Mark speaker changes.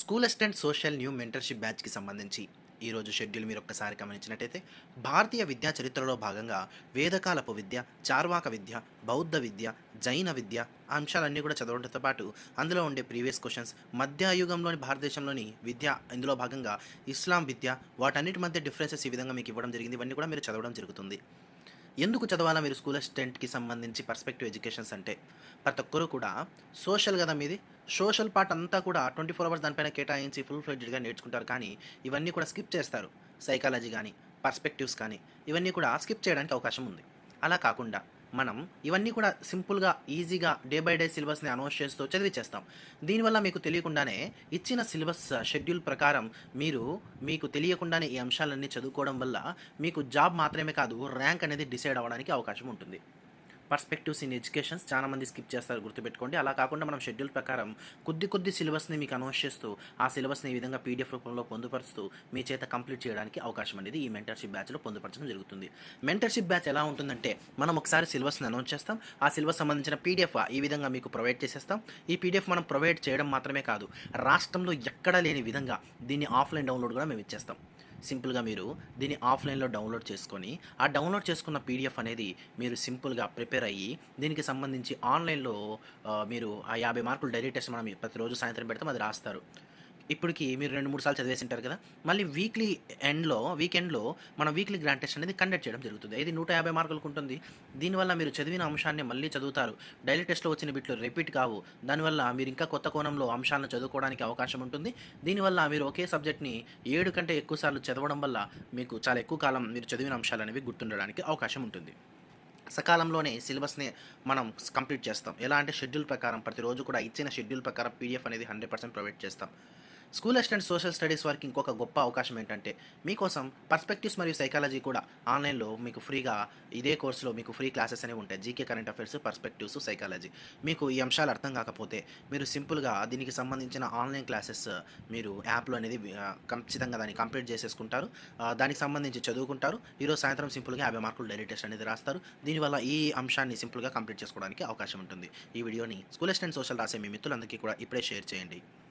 Speaker 1: School assistant social new mentorship బ్యాచ్కి సంబంధించి ఈరోజు schedule మీరు ఒక్కసారి గమనించినట్టయితే భారతీయ విద్యా చరిత్రలో భాగంగా వేదకాలపు విద్య చార్వాక విద్య బౌద్ధ విద్య జైన విద్య ఆ అంశాలన్నీ కూడా చదవడంతో పాటు అందులో ఉండే ప్రీవియస్ క్వశ్చన్స్ మధ్యయుగంలోని భారతదేశంలోని విద్య ఇందులో భాగంగా ఇస్లాం విద్య వాటన్నిటి మధ్య డిఫరెన్సెస్ ఈ విధంగా మీకు ఇవ్వడం జరిగింది. ఇవన్నీ కూడా మీరు చదవడం జరుగుతుంది. ఎందుకు చదవాలా మీరు స్కూల్ అసిస్టెంట్కి సంబంధించి పర్స్పెక్టివ్ ఎడ్యుకేషన్స్ అంటే? ప్రతి ఒక్కరు కూడా సోషల్ కదా మీది. సోషల్ పార్ట్ అంతా కూడా ట్వంటీ ఫోర్ అవర్స్ దానిపైన కేటాయించి ఫుల్ ఫ్లెడ్జ్డ్గా నేర్చుకుంటారు. కానీ ఇవన్నీ కూడా స్కిప్ చేస్తారు. సైకాలజీ కానీ పర్స్పెక్టివ్స్ కానీ ఇవన్నీ కూడా స్కిప్ చేయడానికి అవకాశం ఉంది. అలా కాకుండా మనం ఇవన్నీ కూడా సింపుల్గా ఈజీగా డే బై డే సిలబస్ని అనౌన్స్ చేస్తూ చదివించేస్తాం దీనివల్ల మీకు తెలియకుండానే ఇచ్చిన సిలబస్ షెడ్యూల్ ప్రకారం మీరు మీకు తెలియకుండానే ఈ అంశాలన్నీ చదువుకోవడం వల్ల మీకు జాబ్ మాత్రమే కాదు ర్యాంక్ అనేది డిసైడ్ అవ్వడానికి అవకాశం ఉంటుంది. పర్స్పెక్టివ్స్ ఇన్ ఎడ్యుకేషన్స్ చాలా మంది స్కిప్ చేస్తారు గుర్తుపెట్టుకోండి. అలా కాకుండా మనం షెడ్యూల్ ప్రకారం కొద్ది కొద్ది సిలబస్ని మీకు అనౌన్స్ చేస్తూ ఆ సిలబస్ని ఈ విధంగా పీడిఎఫ్ రూపంలో పొందుపరుస్తూ మీ చేత కంప్లీట్ చేయడానికి అవకాశం అనేది ఈ మెంటర్షిప్ బ్యాచ్లో పొందుపరచడం జరుగుతుంది. మెంటర్షిప్ బ్యాచ్ ఎలా ఉంటుందంటే మనం ఒకసారి సిలబస్ని అనౌన్స్ చేస్తాం. ఆ సిలబస్ సంబంధించిన పీడిఎఫ్ ఈ విధంగా మీకు ప్రొవైడ్ చేసేస్తాం. ఈ పీడిఎఫ్ మనం ప్రొవైడ్ చేయడం మాత్రమే కాదు రాష్ట్రంలో ఎక్కడా లేని విధంగా దీన్ని ఆఫ్లైన్ డౌన్లోడ్ కూడా మేము ఇచ్చేస్తాం. సింపుల్గా మీరు దీన్ని ఆఫ్లైన్లో డౌన్లోడ్ చేసుకొని ఆ డౌన్లోడ్ చేసుకున్న పీడిఎఫ్ అనేది మీరు సింపుల్గా ప్రిపేర్ అయ్యి దీనికి సంబంధించి ఆన్లైన్లో మీరు ఆ యాభై మార్కులు డైరీ టెస్ట్ మనం ప్రతిరోజు సాయంత్రం పెడతాం అది రాస్తారు. ఇప్పటికి మీరు రెండు మూడు సార్లు చదివేసి ఉంటారు కదా మళ్ళీ వీక్లీ ఎండ్లో వీకెండ్లో మనం వీక్లీ గ్రాండ్ టెస్ట్ అనేది కండక్ట్ చేయడం జరుగుతుంది. ఇది నూట యాభై మార్కులకు ఉంటుంది. దీనివల్ల మీరు చదివిన అంశాన్ని మళ్ళీ చదువుతారు. డైలీ టెస్ట్లో వచ్చిన బిట్లు రిపీట్ కావు. దానివల్ల మీరు ఇంకా కొత్త కోణంలో అంశాలను చదువుకోవడానికి అవకాశం ఉంటుంది. దీనివల్ల మీరు ఒకే సబ్జెక్ట్ని ఏడు కంటే ఎక్కువ సార్లు చదవడం వల్ల మీకు చాలా ఎక్కువ కాలం మీరు చదివిన అంశాలు అనేవి గుర్తుండడానికి అవకాశం ఉంటుంది. సకాలంలోనే సిలబస్ని మనం కంప్లీట్ చేస్తాం. ఎలా అంటే షెడ్యూల్ ప్రకారం ప్రతిరోజు కూడా ఇచ్చిన షెడ్యూల్ ప్రకారం పీడిఎఫ్ అనేది హండ్రెడ్ పర్సెంట్ ప్రొవైడ్ చేస్తాం. స్కూల్ అసిస్టెంట్ సోషల్ స్టడీస్ వారికి ఇంకొక గొప్ప అవకాశం ఏంటంటే మీకోసం పర్స్పెక్టివ్స్ మరియు సైకాలజీ కూడా ఆన్లైన్లో మీకు ఫ్రీగా ఇదే కోర్సులో మీకు ఫ్రీ క్లాసెస్ అనేవి ఉంటాయి. GK current affairs perspectives psychology. మీకు ఈ అంశాలు అర్థం కాకపోతే మీరు సింపుల్గా దీనికి సంబంధించిన ఆన్లైన్ క్లాసెస్ మీరు యాప్లో అనేది ఖచ్చితంగా దాన్ని కంప్లీట్ చేసేసుకుంటారు. దానికి సంబంధించి చదువుకుంటారు. ఈరోజు సాయంత్రం సింపుల్గా యాభై మార్కులు డైరీ టెస్ట్ అనేది రాస్తారు. దీనివల్ల ఈ అంశాన్ని సింపుల్గా కంప్లీట్ చేసుకోవడానికి అవకాశం ఉంటుంది. ఈ వీడియోని స్కూల్ అసిస్టెంట్ సోషల్ రాసే మీ మిత్రులందరికీ కూడా ఇప్పుడే షేర్ చేయండి.